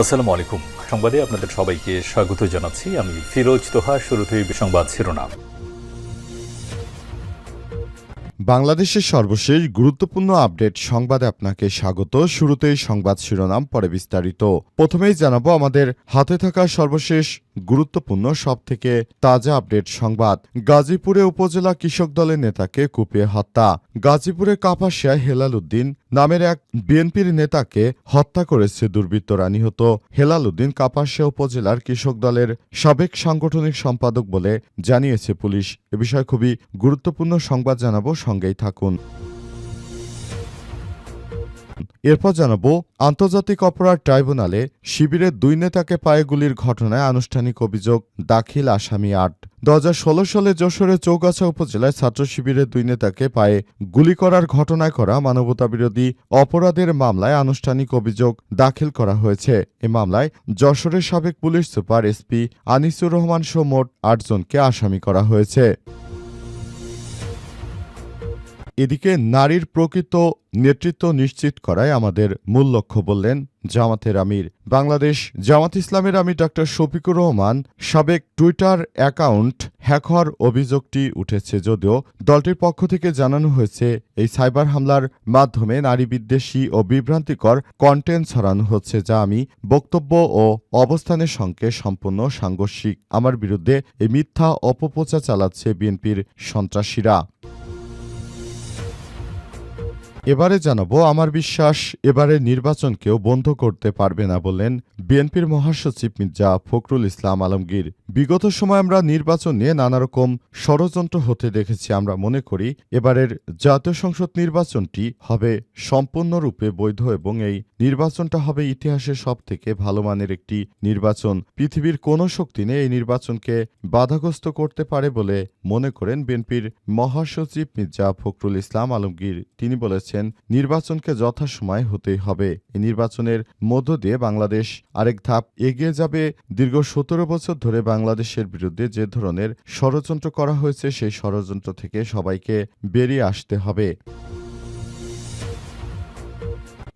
আসসালামু আলাইকুম সংবাদে আপনাদের সবাইকে স্বাগত জানাচ্ছি। আমি ফিরোজ তোহা শুরুতেই সংবাদ শিরোনাম। বাংলাদেশের সর্বশেষ গুরুত্বপূর্ণ আপডেট সংবাদে আপনাকে স্বাগত। শুরুতেই সংবাদ শিরোনাম, পরে বিস্তারিত। প্রথমেই জানাব আমাদের হাতে থাকা সর্বশেষ গুরুত্বপূর্ণ সব থেকে তাজা আপডেট সংবাদ। গাজীপুরে উপজেলা কৃষক দলের নেতাকে কুপিয়ে হত্যা। গাজীপুরে কাপাসিয়া হেলাল উদ্দিন নামের এক বিএনপির নেতাকে হত্যা করেছে দুর্বৃত্তরা নিহত হেলাল উদ্দিন কাপাসিয়া উপজেলার কৃষক দলের সাবেক সাংগঠনিক সম্পাদক বলে জানিয়েছে পুলিশ। এ বিষয়ে খুবই গুরুত্বপূর্ণ সংবাদ জানাব, সঙ্গেই থাকুন। এরপর জানাব, আন্তর্জাতিক অপরাধ ট্রাইব্যুনালে শিবিরের দুই নেতাকে পায়ে গুলির ঘটনায় আনুষ্ঠানিক অভিযোগ, দাখিল আসামি আট। দু সালে যশোরের চৌগাছা উপজেলায় ছাত্র শিবিরের দুই নেতাকে পায়ে গুলি করার ঘটনায় করা মানবতাবিরোধী অপরাধের মামলায় আনুষ্ঠানিক অভিযোগ দাখিল করা হয়েছে। এ মামলায় যশোরের সাবেক police super SP Anisur Rahman সহ মোট আটজনকে আসামি করা হয়েছে। এদিকে নারীর প্রকৃত নেতৃত্ব নিশ্চিত করাই আমাদের মূল লক্ষ্য বললেন জামাতের আমির। বাংলাদেশ জামাত ইসলামের আমির ডক্টর শফিকুর রহমান সাবেক টুইটার অ্যাকাউন্ট হ্যাক হওয়ার অভিযোগটি উঠেছে যদিও দলটির পক্ষ থেকে জানানো হয়েছে, এই সাইবার হামলার মাধ্যমে নারী বিদ্বেষী ও বিভ্রান্তিকর কন্টেন্ট ছড়ানো হচ্ছে যা আমি বক্তব্য ও অবস্থানের সঙ্গে সম্পূর্ণ সাংঘর্ষিক। আমার বিরুদ্ধে এই মিথ্যা অপপ্রচার চালাচ্ছে বিএনপির সন্ত্রাসীরা। এবারে জানাব, আমার বিশ্বাস এবারে নির্বাচনকেও বন্ধ করতে পারবে না বললেন বিএনপির মহাসচিব মির্জা ফখরুল ইসলাম আলমগীর। বিগত সময় আমরা নির্বাচন নিয়ে নানা রকম ষড়যন্ত্র হতে দেখেছি, আমরা মনে করি এবারের জাতীয় সংসদ নির্বাচনটি হবে সম্পূর্ণরূপে বৈধ এবং এই নির্বাচনটা হবে ইতিহাসের সব থেকে ভালো মানের একটি নির্বাচন। পৃথিবীর কোনো শক্তি নেই এই নির্বাচনকে বাধাগ্রস্ত করতে পারে বলে মনে করেন বিএনপির মহাসচিব মির্জা ফখরুল ইসলাম আলমগীর। তিনি বলেছেন নির্বাচনকে যথাসময় হতেই হবে। এই নির্বাচনের মধ্য দিয়ে বাংলাদেশ আরেক ধাপ এগিয়ে যাবে। দীর্ঘ সতেরো বছর ধরে বাংলাদেশের বিরুদ্ধে যে ধরনের ষড়যন্ত্র করা হয়েছে, সেই ষড়যন্ত্র থেকে সবাইকে বেরিয়ে আসতে হবে।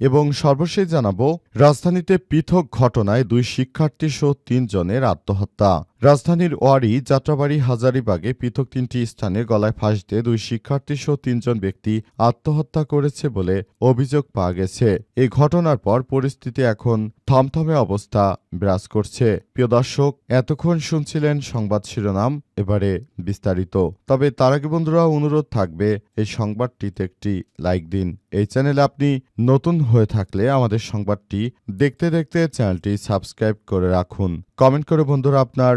এবং সর্বশেষ জানাব, রাজধানীতে পৃথক ঘটনায় দুই শিক্ষার্থী সহ তিনজনের আত্মহত্যা। রাজধানীর ওয়ারি যাত্রাবাড়ি হাজারিবাগে পৃথক তিনটি স্থানে গলায় ফাঁস দিয়ে দুই শিক্ষার্থী সহ তিনজন ব্যক্তি আত্মহত্যা করেছে বলে অভিযোগ পাওয়া গেছে। এই ঘটনার পর পরিস্থিতি এখন থমথমে অবস্থা বিরাজ করছে। প্রিয় দর্শক, এতক্ষণ শুনছিলেন সংবাদ শিরোনাম, এবারে বিস্তারিত। তবে তার আগে বন্ধুরা, অনুরোধ থাকবে, এই সংবাদটিতে একটি লাইক দিন। এই চ্যানেলে আপনি নতুন হয়ে থাকলে আমাদের সংবাদটি দেখতে দেখতে চ্যানেলটি সাবস্ক্রাইব করে রাখুন। কমেন্ট করে বন্ধুরা, আপনার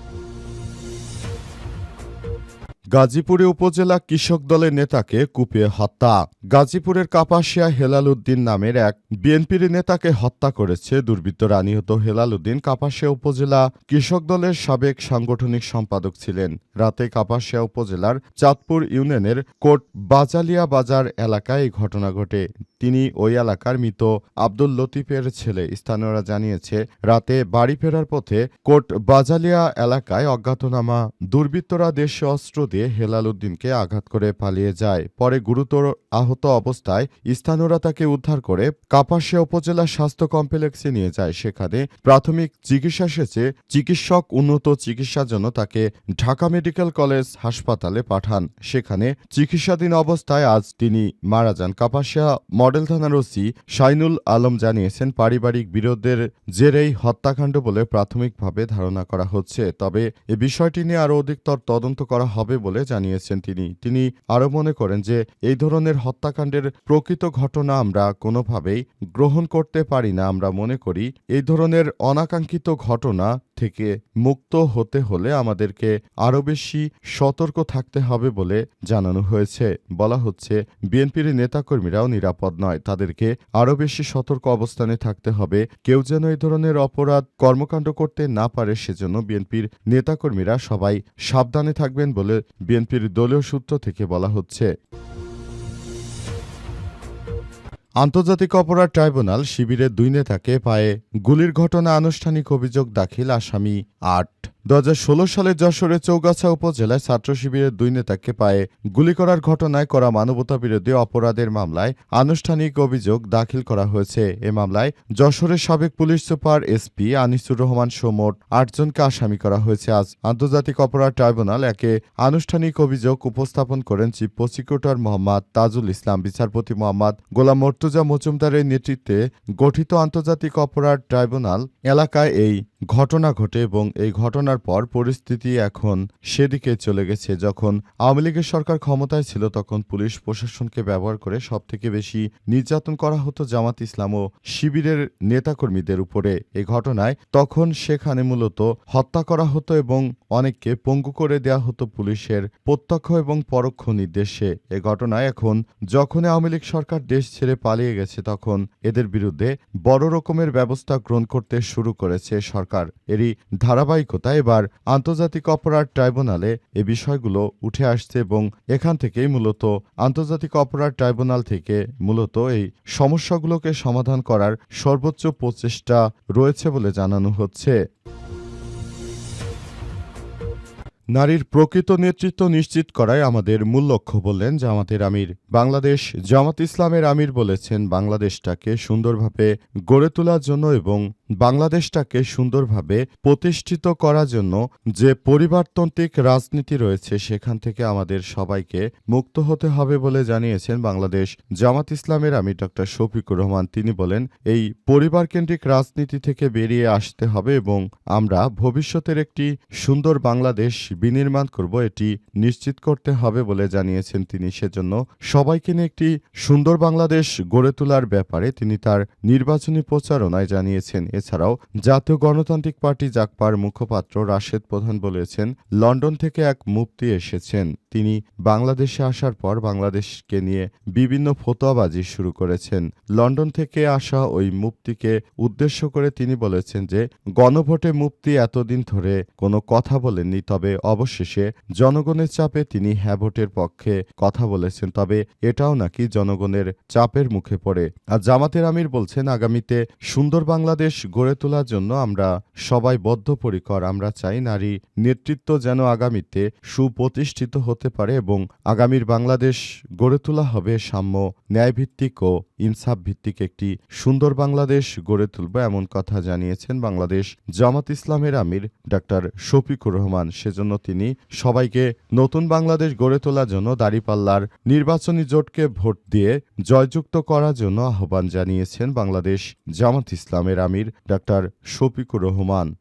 গাজীপুরে উপজেলা কৃষক দলের নেতাকে কুপিয়ে হত্যা। গাজীপুরের কাপাসিয়া হেলাল উদ্দিন নামের এক বিএনপির নেতাকে হত্যা করেছে দুর্বৃত্তরা। নিহত হেলাল উদ্দিন কাপাসিয়া উপজেলা কৃষক দলের সাবেক সাংগঠনিক সম্পাদক ছিলেন। রাতে কাপাসিয়া উপজেলার চাঁদপুর ইউনিয়নের কোট বাজালিয়া বাজার এলাকায় এই ঘটনা ঘটে। তিনি ওই এলাকার মৃত আব্দুল লতিফের ছেলে। স্থানীয়রা জানিয়েছে, রাতে বাড়ি ফেরার পথে কোট বাজালিয়া এলাকায় অজ্ঞাতনামা দুর্বৃত্তরা দেশে অস্ত্র দিয়ে হেলাল উদ্দিনকে আঘাত করে পালিয়ে যায়। পরে গুরুতর আহত অবস্থায় স্থানীয়রা তাকে উদ্ধার করে কাপাসিয়া উপজেলা স্বাস্থ্য কমপ্লেক্সে নিয়ে যায়। সেখানে প্রাথমিক চিকিৎসা শেষে চিকিৎসক উন্নত চিকিৎসার জন্য তাকে ঢাকা মেডিকেল কলেজ হাসপাতালে পাঠান। সেখানে চিকিৎসাধীন অবস্থায় আজ তিনি মারা যান। কাপাসিয়া মডেল থানার ওসি শাইনুল আলম জানিয়েছেন, পারিবারিক বিরোধের জেরেই হত্যাকাণ্ড বলে প্রাথমিকভাবে ধারণা করা হচ্ছে। তবে এ বিষয়টি নিয়ে আরও অধিকতর তদন্ত করা হবে বলে জানিয়েছেন তিনি। তিনি আরও মনে করেন যে, এই ধরনের হত্যাকাণ্ডের প্রকৃত ঘটনা আমরা কোনোভাবেই গ্রহণ করতে পারি না। আমরা মনে করি, এই ধরনের অনাকাঙ্ক্ষিত ঘটনা থেকে মুক্ত হতে হলে আমাদেরকে আরও বেশি সতর্ক থাকতে হবে বলে জানানো হয়েছে। বলা হচ্ছে, বিএনপির নেতাকর্মীরাও নিরাপদ নয়। তাদেরকে আরও বেশি সতর্ক অবস্থানে থাকতে হবে। কেউ যেন এই ধরনের অপরাধ কর্মকাণ্ড করতে না পারে, সেজন্য বিএনপির নেতাকর্মীরা সবাই সাবধানে থাকবেন বলে বিএনপির দলীয় সূত্র থেকে বলা হচ্ছে। আন্তর্জাতিক অপরাধ ট্রাইব্যুনাল শিবিরের দুই নেতাকে পায়ে গুলির ঘটনা আনুষ্ঠানিক অভিযোগ দাখিল আসামি আট। দু হাজার ষোলো সালে যশোরের চৌগাছা উপজেলায় ছাত্র শিবিরের দুই নেতাকে পায়ে গুলি করার ঘটনায় করা মানবতা বিরোধী অপরাধের মামলায় আনুষ্ঠানিক অভিযোগ দাখিল করা হয়েছে। এ মামলায় যশোরের সাবেক police super SP Anisur Rahman সোমর আটজনকে আসামি করা হয়েছে। আজ আন্তর্জাতিক অপরাধ ট্রাইব্যুনাল একে আনুষ্ঠানিক অভিযোগ উপস্থাপন করেন চিফ প্রসিকিউটর মোহাম্মদ তাজুল ইসলাম, বিচারপতি মোহাম্মদ গোলাম মর্তুজা মজুমদারের নেতৃত্বে গঠিত আন্তর্জাতিক অপরাধ ট্রাইব্যুনাল এলাকায় এই ঘটনা ঘটে এবং এই ঘটনার পর পরিস্থিতি এখন সেদিকে চলে গেছে। যখন আওয়ামী লীগের সরকার ক্ষমতায় ছিল, তখন পুলিশ প্রশাসনকে ব্যবহার করে সবথেকে বেশি নির্যাতন করা হতো জামাত ইসলাম ও শিবিরের নেতাকর্মীদের উপরে এই ঘটনায়। তখন সেখানে মূলত হত্যা করা হতো এবং অনেককে পঙ্গু করে দেওয়া হতো পুলিশের প্রত্যক্ষ এবং পরোক্ষ নির্দেশে। এ ঘটনায় এখন যখন আওয়ামী লীগ সরকার দেশ ছেড়ে পালিয়ে গেছে, তখন এদের বিরুদ্ধে বড় রকমের ব্যবস্থা গ্রহণ করতে শুরু করেছে সরকার। এরই ধারাবাহিকতা এবার আন্তর্জাতিক অপরাধ ট্রাইব্যুনালে এ বিষয়গুলো উঠে আসছে এবং এখান থেকেই মূলত আন্তর্জাতিক অপরাধ ট্রাইব্যুনাল থেকে মূলত এই সমস্যাগুলোকে সমাধান করার সর্বোচ্চ প্রচেষ্টা রয়েছে বলে জানানো হচ্ছে। নারীর প্রকৃত নেতৃত্ব নিশ্চিত করাই আমাদের মূল লক্ষ্য বললেন জামাতের আমির। বাংলাদেশ জামাত ইসলামের আমির বলেছেন বাংলাদেশটাকে সুন্দরভাবে গড়ে তোলার জন্য এবং বাংলাদেশটাকে সুন্দরভাবে প্রতিষ্ঠিত করার জন্য যে পরিবারতান্ত্রিক রাজনীতি রয়েছে সেখান থেকে আমাদের সবাইকে মুক্ত হতে হবে বলে জানিয়েছেন বাংলাদেশ জামাত ইসলামের আমির ডক্টর শফিকুর রহমান। তিনি বলেন, এই পরিবারকেন্দ্রিক রাজনীতি থেকে বেরিয়ে আসতে হবে এবং আমরা ভবিষ্যতের একটি সুন্দর বাংলাদেশ বিনির্মাণ করব, এটি নিশ্চিত করতে হবে বলে জানিয়েছেন তিনি। সেজন্য সবাইকে নিয়ে একটি সুন্দর বাংলাদেশ গড়ে তোলার ব্যাপারে তিনি তার নির্বাচনী প্রচারণায় জানিয়েছেন। এছাড়াও জাতীয় গণতান্ত্রিক পার্টি জাকপার মুখপাত্র রাশেদ প্রধান বলেছেন, লন্ডন থেকে এক মুক্তি এসেছেন। তিনি বাংলাদেশে আসার পর বাংলাদেশকে নিয়ে বিভিন্ন ফতোয়াবাজি শুরু করেছেন। লন্ডন থেকে আসা ওই মুক্তিকে উদ্দেশ্য করে তিনি বলেছেন যে, গণভোটে মুক্তি এতদিন ধরে কোনো কথা বলেননি, তবে অবশেষে জনগণের চাপে তিনি হ্যাঁ পক্ষে কথা বলেছেন, তবে এটাও নাকি জনগণের চাপের মুখে পড়ে। আর জামাতের আমির বলছেন, আগামীতে সুন্দর বাংলাদেশ গড়ে তোলার জন্য আমরা সবাই বদ্ধপরিকর, আমরা চাই নারী নেতৃত্ব যেন আগামীতে সুপ্রতিষ্ঠিত হতে পারে এবং আগামীর বাংলাদেশ গড়ে তোলা হবে সাম্য, ন্যায়ভিত্তিক ও ইনসাফ ভিত্তিক একটি সুন্দর বাংলাদেশ গড়ে তুলব এমন কথা জানিয়েছেন বাংলাদেশ জামাত ইসলামের আমির ডাক্তার শফিকুর রহমান। সেজন্য তিনি সবাইকে নতুন বাংলাদেশ গড়ে তোলার জন্য দাঁড়িপাল্লার নির্বাচনী জোটকে ভোট দিয়ে জয়যুক্ত করার জন্য আহ্বান জানিয়েছেন বাংলাদেশ জামাত ইসলামের আমির ডাক্তার শফিকুর রহমান।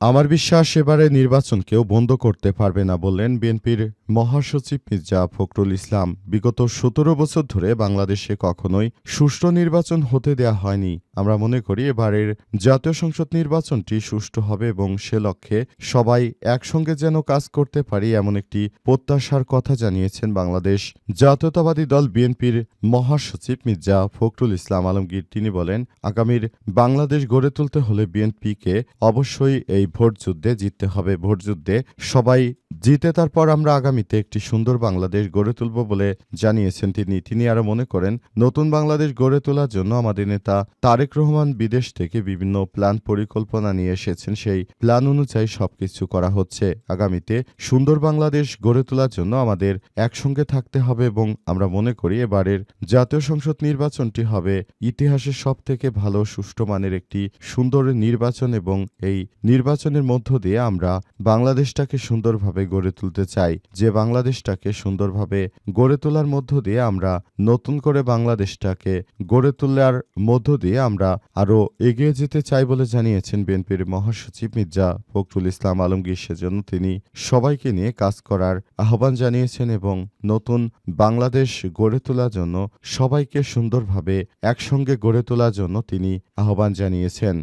আমার বিশ্বাস, এবারে নির্বাচনকেও বন্ধ করতে পারবে না বললেন বিএনপির মহাসচিব মির্জা ফখরুল ইসলাম, বিগত সতেরো বছর ধরে বাংলাদেশে কখনোই সুষ্ঠু নির্বাচন হতে দেয়া হয়নি। আমরা মনে করি এবারের জাতীয় সংসদ নির্বাচনটি সুষ্ঠু হবে এবং সে লক্ষ্যে সবাই একসঙ্গে যেন কাজ করতে পারি এমন একটি প্রত্যাশার কথা জানিয়েছেন বাংলাদেশ জাতীয়তাবাদী দল বিএনপির মহাসচিব মির্জা ফখরুল ইসলাম আলমগীর। তিনি বলেন, আগামীর বাংলাদেশ গড়ে তুলতে হলে বিএনপিকে অবশ্যই এই ভোটযুদ্ধে জিততে হবে। ভোটযুদ্ধে সবাই জিতে, তারপর আমরা আগামীতে একটি সুন্দর বাংলাদেশ গড়ে তুলব বলে জানিয়েছেন তিনি। তিনি আরও মনে করেন, নতুন বাংলাদেশ গড়ে তোলার জন্য আমাদের নেতা তারেক রহমান বিদেশ থেকে বিভিন্ন প্ল্যান পরিকল্পনা নিয়ে এসেছেন। সেই প্ল্যান অনুযায়ী সবকিছু করা হচ্ছে। আগামীতে সুন্দর বাংলাদেশ গড়ে তোলার জন্য আমাদের একসঙ্গে থাকতে হবে এবং আমরা মনে করি এবারের জাতীয় সংসদ নির্বাচনটি হবে ইতিহাসের সব থেকে ভালো সুষ্ঠু মানের একটি সুন্দর নির্বাচন এবং এই নির্বাচনের মধ্য দিয়ে আমরা বাংলাদেশটাকে সুন্দরভাবে গড়ে তুলতে চাই। যে বাংলাদেশটাকে সুন্দরভাবে গড়ে তোলার মধ্য দিয়ে আমরা নতুন করে বাংলাদেশটাকে গড়ে তোলার মধ্য দিয়ে আমরা আরও এগিয়ে যেতে চাই বলে জানিয়েছেন বিএনপির মহাসচিব মির্জা ফখরুল ইসলাম আলমগীর। সেজন্য তিনি সবাইকে নিয়ে কাজ করার আহ্বান জানিয়েছেন এবং নতুন বাংলাদেশ গড়ে তোলার জন্য সবাইকে সুন্দরভাবে একসঙ্গে গড়ে তোলার জন্য তিনি আহ্বান জানিয়েছেন।